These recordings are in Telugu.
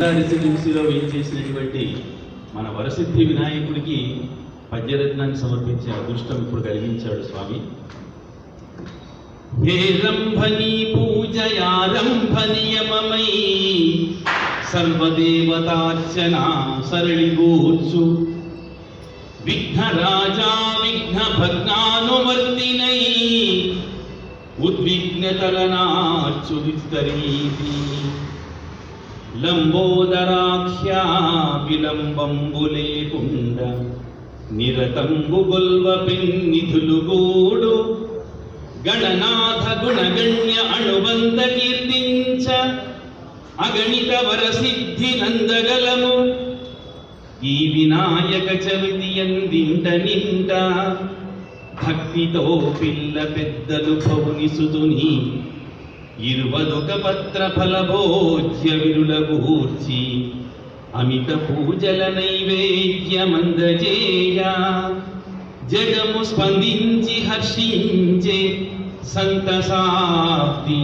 రెసిడెన్సీలో చేసినటువంటి మన వరసిద్ధి వినాయకుడికి పద్యరత్నాన్ని సమర్పించే అదృష్టం ఇప్పుడు కలిగించాడు స్వామి. హేరంభని పూజయారంభనియమమై సర్వదేవతార్చన సరళిగూర్చు విఘ్నరాజా విఘ్న భగ్నానువర్తినై ఉద్విగ్నతలనార్చు విస్తరీతి లంబోదరాఖ్యా విలంబంబు నిరతంబు గొల్వ పెన్నిధులు గూడు గణనాథ గుణగణ్య అణుబంద కీర్తించ అగణిత వర సిద్ధి నందగలము ఈ వినాయక చవితి అందింట నింట భక్తితో పిల్ల పెద్దలు భౌనిసుతుని ఇరువదొక పత్ర ఫలభోజ్య విరుల గూర్చి అమిత పూజల నైవేద్యమందజేయ జగము స్పందించి హర్షించే సంతసాప్తి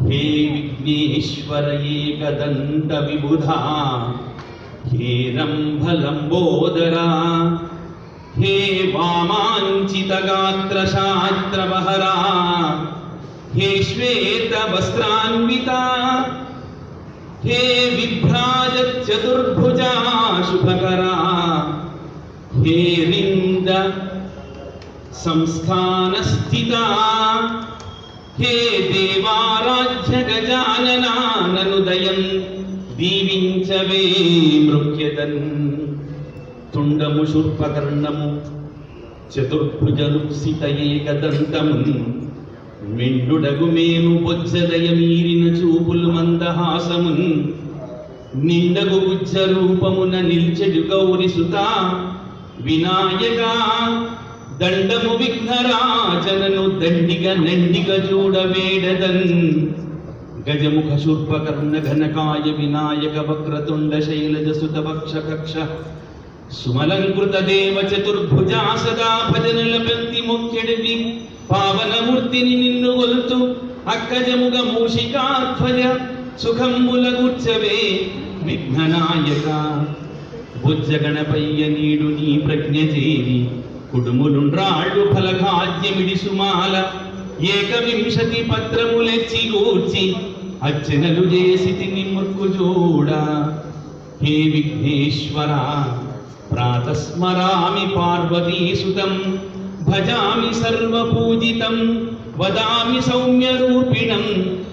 హే విఘ్నేశ్వర ఏకదంత విబుధా. హే రంభలంబోదరా. హే వామాంచిత గాత్ర శాస్త్రవహరా హే శ్వేత వస్త్రాన్విత హే విభ్రాజ చతుర్భుజా శుభకరా హే రింద సంస్థాన స్థిత హే దేవారాధ్య గజాననాననుదయం దీవించవే మృక్యదన్ తుండము శుర్పకర్ణము చతుర్భుజలుప్సిత ఏకదంతమున్ మెండుడగు మేము బొజ్జదయ మీరిన చూపులు మందహాసమున్. నిండగు బుజ్జ రూపమున నిల్చెడు గౌరి సుత. వినాయక దండము విఘ్నరాజనను దండిగ నండిగ చూడవేడదన్ గజముఖ శూర్పకర్ణ ఘనకాయ వినాయక వక్రతుండ శైలజ సుత వక్ష కక్ష. సుమలంకృత దేవ చతుర్భుజా సదా భజనల పెంతి ముఖ్యడి పావనమూర్తిని నిన్ను గొలుతు అక్కజముగ మూషికాధ్వజ సుఖంబుల గుర్చవే విఘ్ననాయక. బుజ్జగణపయ్య నీడు నీ ప్రజ్ఞ చేరి కుడుములుండ్రాళ్ళు ఫలకాద్యమిడి సుమాల ఏకవింశతి పత్రములెచ్చి కూర్చి అర్చనలు చేసి తిని ముక్కు చూడ హే విఘ్నేశ్వర ప్రాతస్మరామి పార్వతీసుతం భజామి సర్వపూజితం వదామి సౌమ్యరూపిణం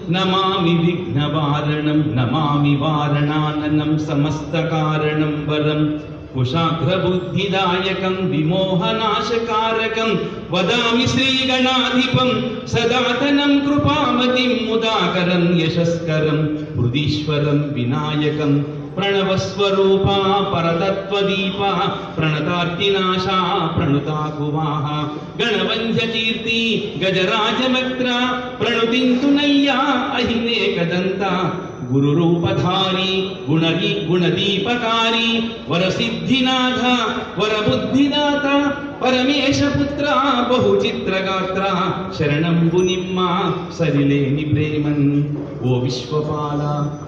నమామి విఘ్నవారణం నమామి వారణాననం సమస్తకారణం వరం. కుశాగ్రబుద్ధిదాయకం విమోహనాశకారకం వదామి శ్రీగణాధిపం సదాతనం కృపామతిం ముదాకరం యశస్కరం హృదీశ్వరం వినాయకం ప్రణవస్వరూపా పరతత్వదీప ప్రణతార్తినాశా ప్రణుతాకువాహ గణవంజకీర్తి గజరాజమక్ర ప్రణుతింతునయ్యా అహినేకదంత గురురూపధారి గుణగి గుణదీపకారి వరసిద్ధినాథ వరబుద్ధిదాత పరమేశపుత్ర బహుచిత్రగాత్ర శరణంబు నిమ్మ సరిలేని ప్రేమన్. ఓ విశ్వపాల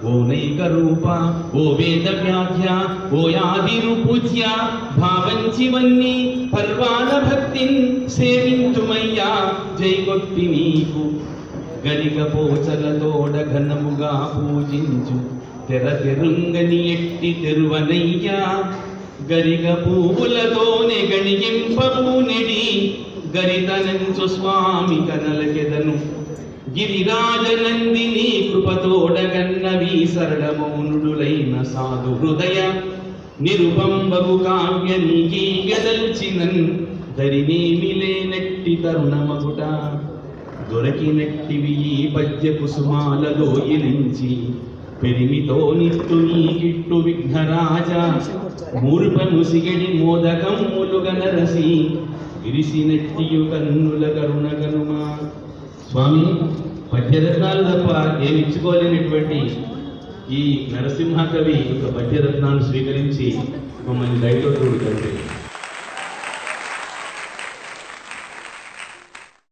ఓ నైక రూప ఓ వేద వ్యాధ్య ఓ యాదిరు పూజ్య భావంచివన్ని పర్వాల భక్తిన్ సేవించుమయ్యా జైగొట్టి నీకు గరిక పోచలతోడ ఘనముగా పూజించు. తెర తెరుంగని ఎట్టి తెరువనయ్యా. గరిగ పూలతోని గణిగింపూనిడి గరితనంచు స్వామి కనలకెదను గిరిరాజనందిని కృపతోడగన్నవి సరళమౌనుడులైన సాధు హృదయ. నిరుపంబగు కావ్య నీగీగదల్చినన్ దరినేమిలే నెట్టి తరుణమగుట. దొరికినట్టివి ఈ పద్య కుసుమాలలో ఇలించి పెరిమితో నిత్తు నీ గిట్టు విఘ్నరాజ. మూర్పను సిగడి మోదకమ్ములుగ నరసి. విరిసినట్టియు కన్నుల కరుణ కనుమా స్వామి పద్యరత్నాలు తప్ప ఏమిచ్చుకోలేనటువంటి ఈ నరసింహ కవి యొక్క పద్యరత్నాన్ని స్వీకరించి మమ్మల్ని దయతో చూడుతండి